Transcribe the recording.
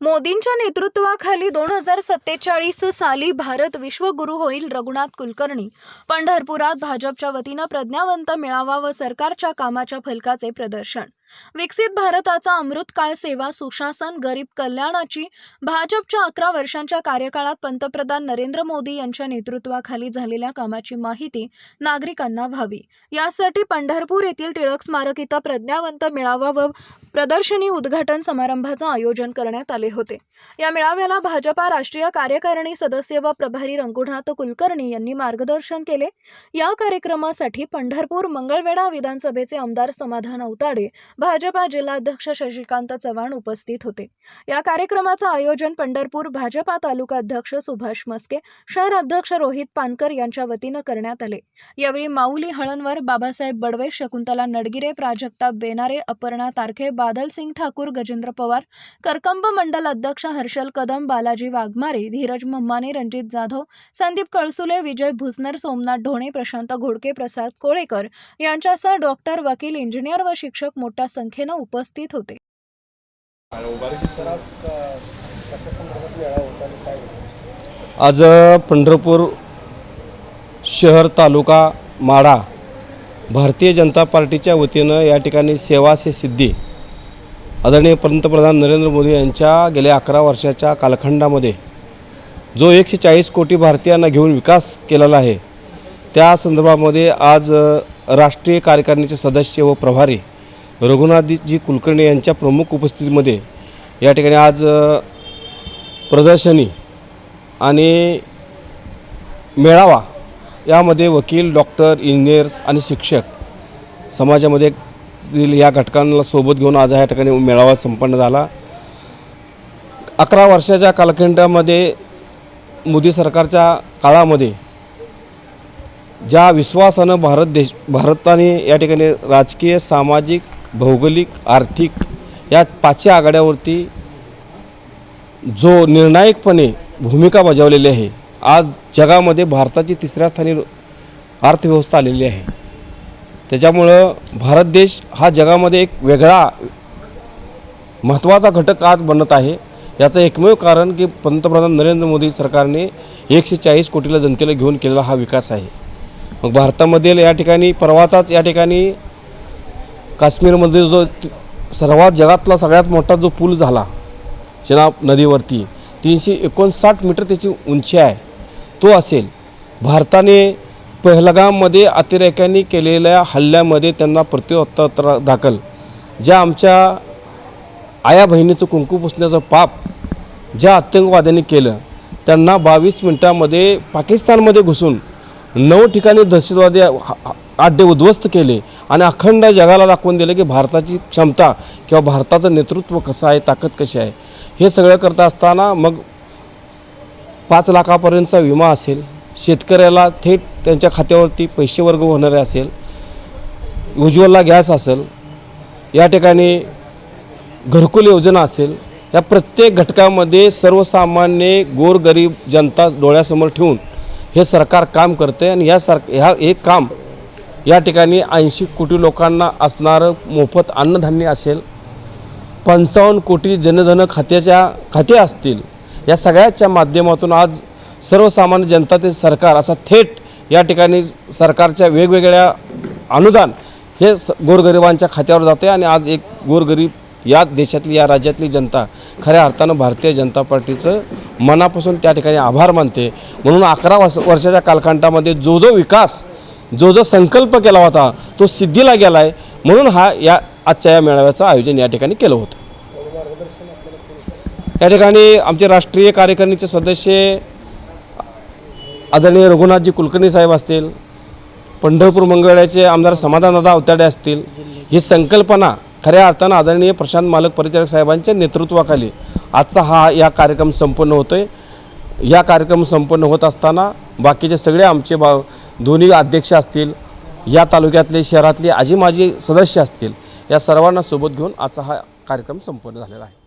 मोदींच्या नेतृत्वाखाली दोन हजार सत्तेचाळीस साली भारत विश्वगुरू होईल रघुनाथ कुलकर्णी. पंढरपुरात भाजपच्या वतीनं प्रज्ञावंत मेळावा व सरकारच्या कामाच्या फलकाचे प्रदर्शन. विकसित भारताचा अमृतकाळ सेवा सुशासन गरीब कल्याणाची भाजपच्या अकरा वर्षांच्या कार्यकाळात पंतप्रधान नरेंद्र मोदी यांच्या नेतृत्वाखाली झालेल्या कामाची माहिती नागरिकांना व्हावी. यासाठी पंढरपूर येथील टिळक स्मारक इथं प्रज्ञावंत मेळावा व प्रदर्शनी उद्घाटन समारंभाचं आयोजन करण्यात आले होते. या मेळाव्याला भाजपा राष्ट्रीय कार्यकारिणी सदस्य व प्रभारी रंगुनाथ कुलकर्णी यांनी मार्गदर्शन केले. या कार्यक्रमासाठी पंढरपूर मंगळवेढा विधानसभेचे आमदार समाधान अवताडे भाजपा जिल्हाध्यक्ष शशिकांत चव्हाण उपस्थित होते. या कार्यक्रमाचं आयोजन पंढरपूर भाजपा तालुका अध्यक्ष सुभाष मस्के शहर अध्यक्ष रोहित पानकर यांच्या वतीनं करण्यात आले. यावेळी माऊली हळणवर बाबासाहेब बडवे शकुंतला नडगिरे प्राजक्ता बेनारे अपर्णा तारखे बादलसिंग ठाकूर गजेंद्र पवार करकंब मंडल अध्यक्ष हर्षल कदम बालाजी वाघमारे धीरज मम्माने रणजित जाधव संदीप कळसुले विजय भुसनर सोमनाथ ढोणे प्रशांत घोडके प्रसाद कोळेकर यांच्यासह डॉक्टर वकील इंजिनियर व शिक्षक मोठ्या संख्येनं उपस्थित होते. आज पंढरपूर शहर तालुका माडा भारतीय जनता पार्टीच्या वतीनं या ठिकाणी सेवा से सिद्धी आदरणीय पंतप्रधान नरेंद्र मोदी यांच्या गेल्या अकरा वर्षाच्या कालखंडामध्ये जो एकशे चाळीस कोटी भारतीयांना घेऊन विकास केलेला आहे त्या संदर्भामध्ये आज राष्ट्रीय कार्यकारिणीचे सदस्य व प्रभारी रघुनाथजी कुलकर्णी यांच्या प्रमुख उपस्थितीमध्ये या ठिकाणी आज प्रदर्शनी आणि मेळावा यामध्ये वकील डॉक्टर इंजिनियर आणि शिक्षक समाजामध्ये दिल या घटकांना सोबत घेऊन आज या ठिकाणी मेळावा संपन्न झाला. अकरा वर्षाच्या कालखंडामध्ये मोदी सरकारच्या काळामध्ये ज्या विश्वासानं भारत देश भारताने या ठिकाणी राजकीय सामाजिक भौगोलिक आर्थिक या पाचही आघाड्यावरती जो निर्णायकपणे भूमिका बजावलेली आहे आज जगामध्ये भारताची तिसऱ्या स्थानी अर्थव्यवस्था आलेली आहे. त्याच्यामुळं भारत देश हा जगामध्ये एक वेगळा महत्त्वाचा घटक आज बनत आहे. याचं एकमेव कारण की पंतप्रधान नरेंद्र मोदी सरकारने एकशे चाळीस कोटीला जनतेला घेऊन केलेला हा विकास आहे. मग भारतामधील या ठिकाणी परवाचाच या ठिकाणी काश्मीरमध्ये जो सर्वात जगातला सगळ्यात मोठा जो पूल झाला चिनाब नदीवरती तीनशे एकोणसाठ मीटर त्याची उंची आहे. तो असेल. भारताने पहलगाममध्ये अतिरेक्यांनी केलेल्या हल्ल्यामध्ये त्यांना प्रत्युत्तर दाखल. ज्या आमच्या आया बहिणीचं कुंकू पुसण्याचं पाप ज्या आतंकवाद्यांनी केलं त्यांना बावीस मिनटामध्ये पाकिस्तानमध्ये घुसून नऊ ठिकाणी दहशतवादी हा- अड्डे उद्ध्वस्त केले. आणि अखंड जगाला दाखवून दिलं की भारताची क्षमता किंवा भारताचं नेतृत्व कसं आहे ताकद कशी आहे हे सगळं करत असताना मग पाच लाखापर्यंतचा विमा असेल शेतकऱ्याला थेट त्यांच्या खात्यावरती पैसे वर्ग होणारे असेल उज्ज्वलला गॅस असेल या ठिकाणी घरकुल योजना असेल या प्रत्येक घटकामध्ये सर्वसामान्य गोरगरीब जनता डोळ्यासमोर ठेवून हे सरकार काम करते आणि या सर ह्या एक काम या ठिकाणी ऐंशी कोटी लोकांना असणारं मोफत अन्नधान्य असेल पंचावन्न कोटी जनधन खात्याच्या खाते असतील या सगळ्याच्या माध्यमातून आज सर्वसामान्य जनता ते सरकार असा थेट या ठिकाणी सरकारच्या वेगवेगळ्या अनुदान हे स गोरगरिबांच्या खात्यावर जाते आणि आज एक गोरगरीब या देशातली या राज्यातली जनता खऱ्या अर्थानं भारतीय जनता पार्टीचं मनापासून त्या ठिकाणी आभार मानते. म्हणून अकरा वर्ष वर्षाच्या कालखंडामध्ये जो जो विकास जो जो संकल्प केला होता तो सिद्धीला गेला आहे म्हणून हा या आजच्या या मेळाव्याचं आयोजन या ठिकाणी केलं होतं. या ठिकाणी आमचे राष्ट्रीय कार्यकारिणीचे सदस्य आदरणीय रघुनाथजी कुलकर्णी साहेब असतील पंढरपूर मंगळ्याचे आमदार समाधानदा अवताडे असतील ही संकल्पना खऱ्या अर्थानं आदरणीय प्रशांत मालक परिचारक साहेबांच्या नेतृत्वाखाली आजचा हा या कार्यक्रम संपन्न होतो आहे या कार्यक्रम संपन्न होत असताना बाकीचे सगळे आमचे बा दोन्ही अध्यक्ष असतील या तालुक्यातले शहरातले आजी माजी सदस्य असतील या सर्वांना सोबत घेऊन आजचा हा कार्यक्रम संपन्न झालेला आहे.